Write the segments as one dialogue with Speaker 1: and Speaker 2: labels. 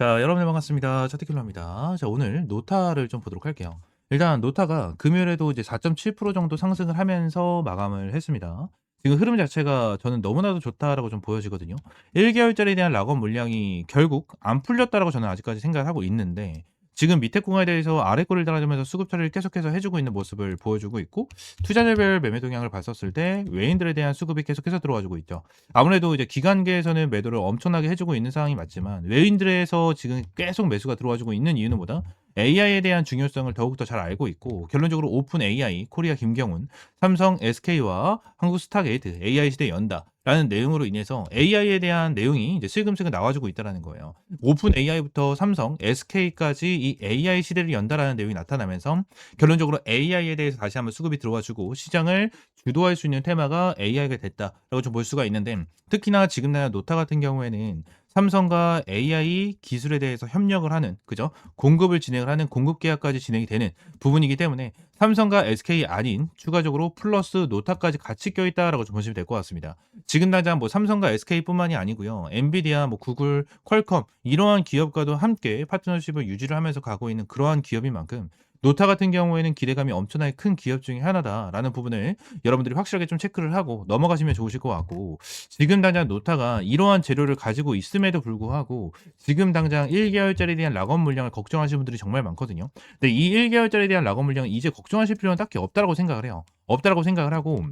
Speaker 1: 자, 여러분 반갑습니다. 차트킬러입니다. 자, 오늘 노타를 좀 보도록 할게요. 일단 노타가 금요일에도 이제 4.7% 정도 상승을 하면서 마감을 했습니다. 지금 흐름 자체가 저는 너무나도 좋다라고 좀 보여지거든요. 1개월짜리에 대한 락업 물량이 결국 안 풀렸다라고 저는 아직까지 생각을 하고 있는데 지금 밑에 공에 대해서 아래 꼬리를 달아주면서 수급 처리를 계속해서 해주고 있는 모습을 보여주고 있고 투자자별 매매 동향을 봤었을 때 외인들에 대한 수급이 계속해서 들어와주고 있죠. 아무래도 이제 기관계에서는 매도를 엄청나게 해주고 있는 상황이 맞지만 외인들에서 지금 계속 매수가 들어와주고 있는 이유는 뭐다? AI에 대한 중요성을 더욱더 잘 알고 있고 결론적으로 오픈 AI, 코리아 김경훈, 삼성 SK와 한국 스타게이트 AI 시대 연다. 라는 내용으로 인해서 AI에 대한 내용이 이제 슬금슬금 나와주고 있다는 거예요. 오픈 AI부터 삼성, SK까지 이 AI 시대를 연다라는 내용이 나타나면서 결론적으로 AI에 대해서 다시 한번 수급이 들어와주고 시장을 주도할 수 있는 테마가 AI가 됐다라고 좀 볼 수가 있는데 특히나 지금 나라 노타 같은 경우에는 삼성과 AI 기술에 대해서 협력을 하는 그죠 공급을 진행을 하는 공급 계약까지 진행이 되는 부분이기 때문에 삼성과 SK 아닌 추가적으로 플러스 노타까지 같이 껴 있다라고 좀 보시면 될 것 같습니다. 지금 당장 뭐 삼성과 SK뿐만이 아니고요. 엔비디아, 뭐 구글, 퀄컴 이러한 기업과도 함께 파트너십을 유지를 하면서 가고 있는 그러한 기업인 만큼 노타 같은 경우에는 기대감이 엄청나게 큰 기업 중에 하나다라는 부분을 여러분들이 확실하게 좀 체크를 하고 넘어가시면 좋으실 것 같고 지금 당장 노타가 이러한 재료를 가지고 있음에도 불구하고 지금 당장 1개월짜리에 대한 락업 물량을 걱정하시는 분들이 정말 많거든요. 근데 이 1개월짜리에 대한 락업 물량은 이제 걱정하실 필요는 딱히 없다라고 생각을 해요. 없다라고 생각을 하고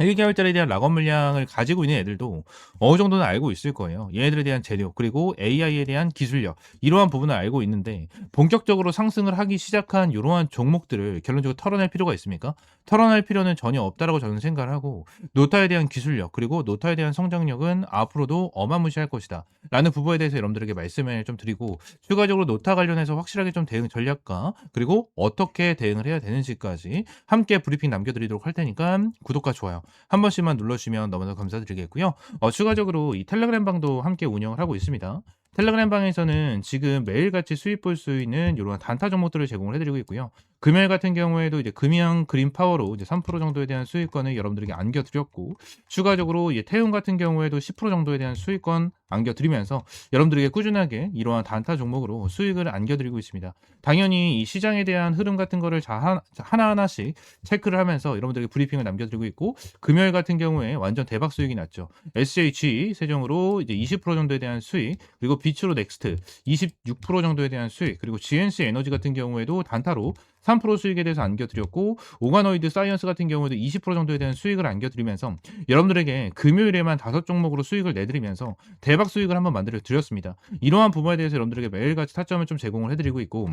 Speaker 1: 1개월짜리에 대한 락업 물량을 가지고 있는 애들도 어느 정도는 알고 있을 거예요. 얘네들에 대한 재료, 그리고 AI에 대한 기술력, 이러한 부분을 알고 있는데, 본격적으로 상승을 하기 시작한 이러한 종목들을 결론적으로 털어낼 필요가 있습니까? 털어낼 필요는 전혀 없다라고 저는 생각을 하고, 노타에 대한 기술력, 그리고 노타에 대한 성장력은 앞으로도 어마무시할 것이다. 라는 부분에 대해서 여러분들에게 말씀을 좀 드리고, 추가적으로 노타 관련해서 확실하게 좀 대응 전략과, 그리고 어떻게 대응을 해야 되는지까지 함께 브리핑 남겨드리도록 할 테니까, 구독과 좋아요. 한 번씩만 눌러주시면 너무나 감사드리겠고요. 어, 추가적으로 이 텔레그램 방도 함께 운영을 하고 있습니다. 텔레그램 방에서는 지금 매일같이 수익 볼 수 있는 이런 단타 종목들을 제공을 해드리고 있고요. 금요일 같은 경우에도 이제 금양 그린 파워로 이제 3% 정도에 대한 수익권을 여러분들에게 안겨드렸고 추가적으로 이제 태움 같은 경우에도 10% 정도에 대한 수익권 안겨드리면서 여러분들에게 꾸준하게 이러한 단타 종목으로 수익을 안겨드리고 있습니다. 당연히 이 시장에 대한 흐름 같은 거를 자, 하나하나씩 체크를 하면서 여러분들에게 브리핑을 남겨드리고 있고 금요일 같은 경우에 완전 대박 수익이 났죠. SHE 세종으로 이제 20% 정도에 대한 수익 그리고 비츠로 넥스트 26% 정도에 대한 수익 그리고 GNC 에너지 같은 경우에도 단타로 3% 수익에 대해서 안겨드렸고 오가노이드 사이언스 같은 경우에도 20% 정도에 대한 수익을 안겨드리면서 여러분들에게 금요일에만 다섯 종목으로 수익을 내드리면서 대박 수익을 한번 만들어 드렸습니다. 이러한 부분에 대해서 여러분들에게 매일같이 타점을 좀 제공을 해드리고 있고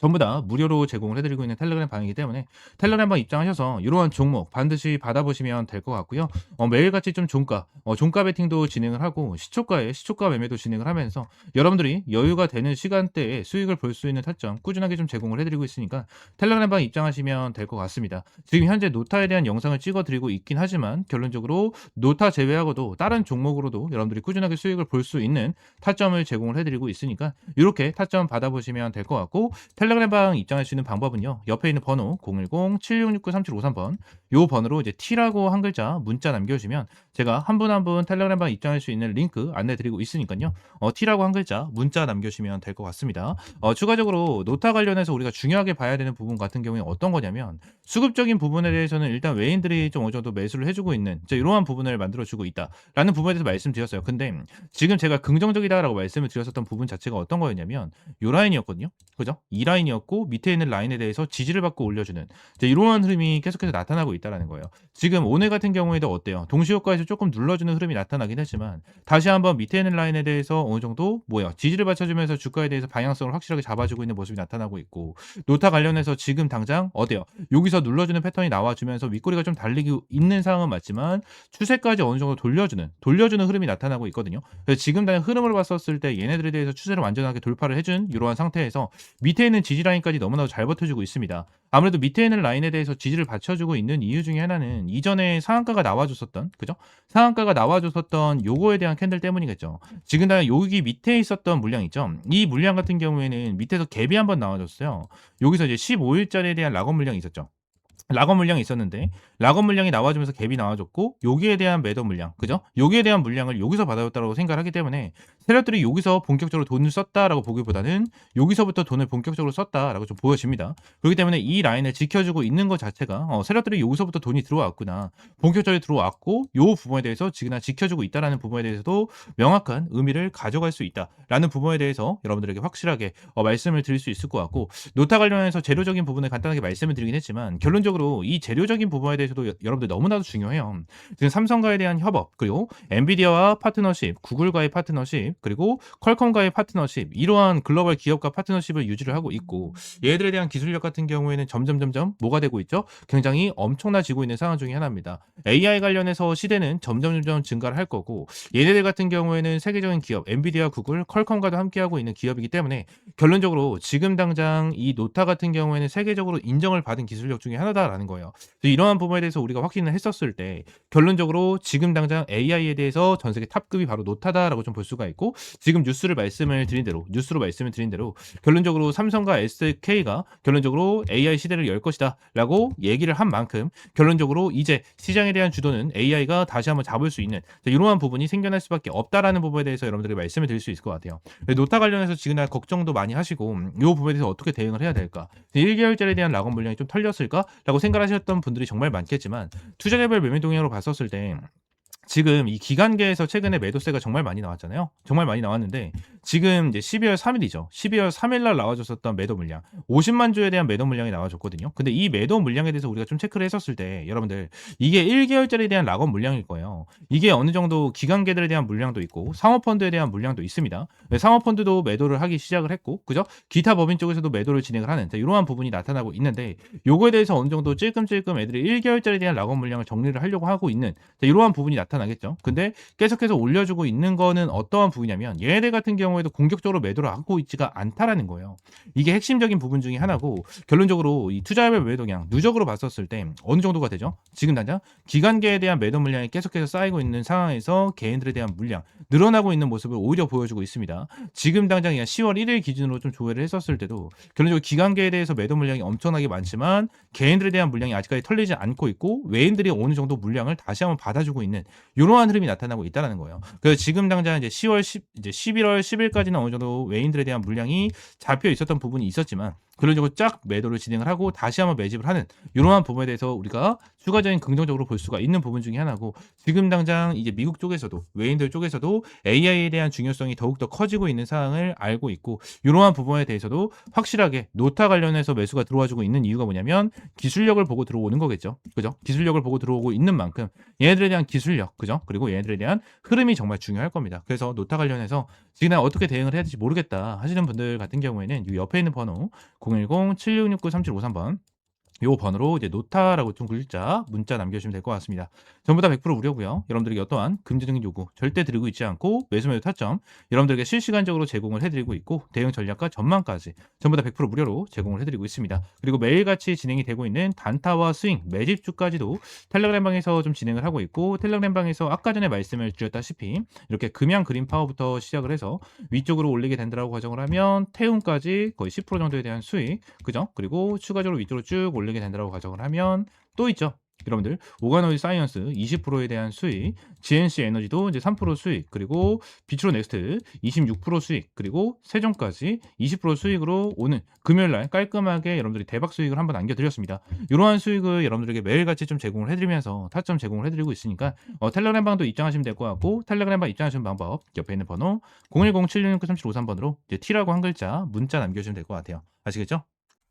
Speaker 1: 전부 다 무료로 제공을 해드리고 있는 텔레그램 방이기 때문에 텔레그램 방 입장하셔서 이러한 종목 반드시 받아보시면 될 것 같고요. 어, 매일같이 좀 종가, 어, 종가 베팅도 진행을 하고 시초가에 시초가 매매도 진행을 하면서 여러분들이 여유가 되는 시간대에 수익을 볼 수 있는 타점 꾸준하게 좀 제공을 해드리고 있으니까 텔레그램 방 입장하시면 될 것 같습니다. 지금 현재 노타에 대한 영상을 찍어드리고 있긴 하지만 결론적으로 노타 제외하고도 다른 종목으로도 여러분들이 꾸준하게 수익을 볼 수 있는 타점을 제공을 해드리고 있으니까 이렇게 타점 받아보시면 될 것 같고 텔레그램 방 입장할 수 있는 방법은요. 옆에 있는 번호 010-7669-3753번 요 번호로 이제 T라고 한 글자 문자 남겨주시면 제가 한 분 한 분 텔레그램 방 입장할 수 있는 링크 안내드리고 있으니까요. 어, T라고 한 글자 문자 남겨주시면 될 것 같습니다. 어, 추가적으로 노타 관련해서 우리가 중요하게 봐야 되는 부분 같은 경우에 어떤 거냐면 수급적인 부분에 대해서는 일단 외인들이 좀 어느 정도 매수를 해주고 있는 이러한 부분을 만들어주고 있다라는 부분에 대해서 말씀드렸어요. 근데 지금 제가 긍정적이다라고 말씀을 드렸었던 부분 자체가 어떤 거였냐면 요 라인이었거든요. 그죠? 이 라인이었고 밑에 있는 라인에 대해서 지지를 받고 올려주는 이러한 흐름이 계속해서 나타나고 있다는 거예요. 지금 오늘 같은 경우에도 어때요? 동시효과에서 조금 눌러주는 흐름이 나타나긴 했지만 다시 한번 밑에 있는 라인에 대해서 어느 정도 뭐야 지지를 받쳐주면서 주가에 대해서 방향성을 확실하게 잡아주고 있는 모습이 나타나고 있고 노타 관련해서 지금 당장 어때요? 여기서 눌러주는 패턴이 나와주면서 윗꼬리가 좀 달리고 있는 상황은 맞지만 추세까지 어느 정도 돌려주는 돌려주는 흐름이 나타나고 있거든요. 그래서 지금 당장 흐름을 봤었을 때 얘네들에 대해서 추세를 완전하게 돌파를 해준 이러한 상태에서 밑에 있는 지지 라인까지 너무나도 잘 버텨주고 있습니다. 아무래도 밑에 있는 라인에 대해서 지지를 받쳐주고 있는 이유 중에 하나는 이전에 상한가가 나와줬었던 그죠? 상한가가 나와줬었던 요거에 대한 캔들 때문이겠죠. 지금 다 여기 밑에 있었던 물량 있죠. 이 물량 같은 경우에는 밑에서 갭이 한번 나와줬어요. 여기서 이제 15일짜리에 대한 락업 물량이 있었죠. 락업 물량이 있었는데 락업 물량이 나와주면서 갭이 나와줬고 여기에 대한 매도 물량 그죠? 여기에 대한 물량을 여기서 받아줬다고 생각을 하기 때문에 세력들이 여기서 본격적으로 돈을 썼다라고 보기보다는 여기서부터 돈을 본격적으로 썼다라고 좀 보여집니다. 그렇기 때문에 이 라인을 지켜주고 있는 것 자체가 어, 세력들이 여기서부터 돈이 들어왔구나 본격적으로 들어왔고 요 부분에 대해서 지금 지켜주고 있다라는 부분에 대해서도 명확한 의미를 가져갈 수 있다라는 부분에 대해서 여러분들에게 확실하게 어, 말씀을 드릴 수 있을 것 같고 노타 관련해서 재료적인 부분을 간단하게 말씀을 드리긴 했지만 결론적으로 이 재료적인 부분에 대해서도 여- 여러분들 너무나도 중요해요. 지금 삼성과에 대한 협업 그리고 엔비디아와 파트너십, 구글과의 파트너십 그리고 퀄컴과의 파트너십 이러한 글로벌 기업과 파트너십을 유지를 하고 있고 얘들에 대한 기술력 같은 경우에는 점점 점점 뭐가 되고 있죠? 굉장히 엄청나지고 있는 상황 중에 하나입니다. AI 관련해서 시대는 점점 점점 증가를 할 거고 얘네들 같은 경우에는 세계적인 기업 엔비디아, 구글, 퀄컴과도 함께하고 있는 기업이기 때문에 결론적으로 지금 당장 이 노타 같은 경우에는 세계적으로 인정을 받은 기술력 중에 하나다 라는 거예요. 이러한 부분에 대해서 우리가 확신을 했었을 때 결론적으로 지금 당장 AI에 대해서 전 세계 탑급이 바로 노타다라고 좀 볼 수가 있고 지금 뉴스를 말씀을 드린 대로 뉴스로 말씀을 드린 대로 결론적으로 삼성과 SK가 결론적으로 AI 시대를 열 것이다라고 얘기를 한 만큼 결론적으로 이제 시장에 대한 주도는 AI가 다시 한번 잡을 수 있는 자, 이러한 부분이 생겨날 수밖에 없다라는 부분에 대해서 여러분들에게 말씀을 드릴 수 있을 것 같아요. 노타 관련해서 지금 날 걱정도 많이 하시고 음, 이 부분에 대해서 어떻게 대응을 해야 될까? 1개월짜리에 대한 락업 물량이 좀 털렸을까라고 생각하셨던 분들이 정말 많겠지만 투자 개별 매매 동향으로 봤었을 때 지금 이 기간계에서 최근에 매도세가 정말 많이 나왔잖아요. 정말 많이 나왔는데 지금 이제 12월 3일이죠. 12월 3일 날 나와줬었던 매도 물량 50만 주에 대한 매도 물량이 나와줬거든요. 근데 이 매도 물량에 대해서 우리가 좀 체크를 했었을 때 여러분들 이게 1개월짜리에 대한 락업 물량일 거예요. 이게 어느 정도 기관계들에 대한 물량도 있고 상호펀드에 대한 물량도 있습니다. 네, 상호펀드도 매도를 하기 시작을 했고, 그죠? 기타 법인 쪽에서도 매도를 진행을 하는 자, 이러한 부분이 나타나고 있는데 요거에 대해서 어느 정도 찔끔찔끔 애들이 1개월짜리에 대한 락업 물량을 정리를 하려고 하고 있는 자, 이러한 부분이 나타나겠죠. 근데 계속해서 올려주고 있는 거는 어떠한 부분이냐면 얘네들 같은 경우에도 공격적으로 매도를 하고 있지가 않다라는 거예요. 이게 핵심적인 부분 중에 하나고 결론적으로 이 매도 량 누적으로 봤었을 때 어느 정도가 되죠? 지금 당장 기관계에 대한 매도 물량이 계속해서 쌓이고 있는 상황에서 개인들에 대한 물량 늘어나고 있는 모습을 오히려 보여주고 있습니다. 지금 당장 그냥 10월 1일 기준으로 좀 조회를 했었을 때도 결론적으로 기관계에 대해서 매도 물량이 엄청나게 많지만 개인들에 대한 물량이 아직까지 털리지 않고 있고 외인들이 어느 정도 물량을 다시 한번 받아주고 있는 이러한 흐름이 나타나고 있다는 거예요. 그래서 지금 당장 이제 10월 10 이제 11월 10일까지는 어느 정도 외인들에 대한 물량이 잡혀 있었던 부분이 있었지만 결론적으로 쫙 매도를 진행을 하고 다시 한번 매집을 하는 이러한 부분에 대해서 우리가 추가적인 긍정적으로 볼 수가 있는 부분 중에 하나고 지금 당장 이제 미국 쪽에서도 외인들 쪽에서도 AI에 대한 중요성이 더욱더 커지고 있는 상황을 알고 있고 이러한 부분에 대해서도 확실하게 노타 관련해서 매수가 들어와주고 있는 이유가 뭐냐면 기술력을 보고 들어오는 거겠죠. 그죠? 기술력을 보고 들어오고 있는 만큼 얘네들에 대한 기술력, 그죠? 그리고 얘네들에 대한 흐름이 정말 중요할 겁니다. 그래서 노타 관련해서 지금 어떻게 대응을 해야 될지 모르겠다 하시는 분들 같은 경우에는 이 옆에 있는 번호 010-7669-3753번 요 번호로 이제 노타라고 좀 글자 문자 남겨주시면 될 것 같습니다. 전부 다 100% 무료고요. 여러분들에게 어떠한 금지적인 요구 절대 드리고 있지 않고 매수 매도 타점 여러분들에게 실시간적으로 제공을 해드리고 있고 대응 전략과 전망까지 전부 다 100% 무료로 제공을 해드리고 있습니다. 그리고 매일같이 진행이 되고 있는 단타와 스윙 매집주까지도 텔레그램방에서 좀 진행을 하고 있고 텔레그램방에서 아까 전에 말씀을 드렸다시피 이렇게 금양 그린 파워부터 시작을 해서 위쪽으로 올리게 된다라고 가정을 하면 태움까지 거의 10% 정도에 대한 수익 그죠? 그리고 추가적으로 위쪽으로 쭉 올 리게 된다라고 가정을 하면 또 있죠. 여러분들 오가노이 사이언스 20%에 대한 수익, GNC 에너지도 이제 3% 수익, 그리고 비트로 넥스트 26% 수익, 그리고 세종까지 20% 수익으로 오는 금요일 날 깔끔하게 여러분들이 대박 수익을 한번 안겨드렸습니다. 이러한 수익을 여러분들에게 매일같이 좀 제공을 해드리면서 타점 제공을 해드리고 있으니까 어, 텔레그램 방도 입장하시면 될 것 같고 텔레그램 방 입장하시는 방법 옆에 있는 번호 010-7669-3753번으로 이제 T라고 한 글자 문자 남겨주시면 될 것 같아요. 아시겠죠?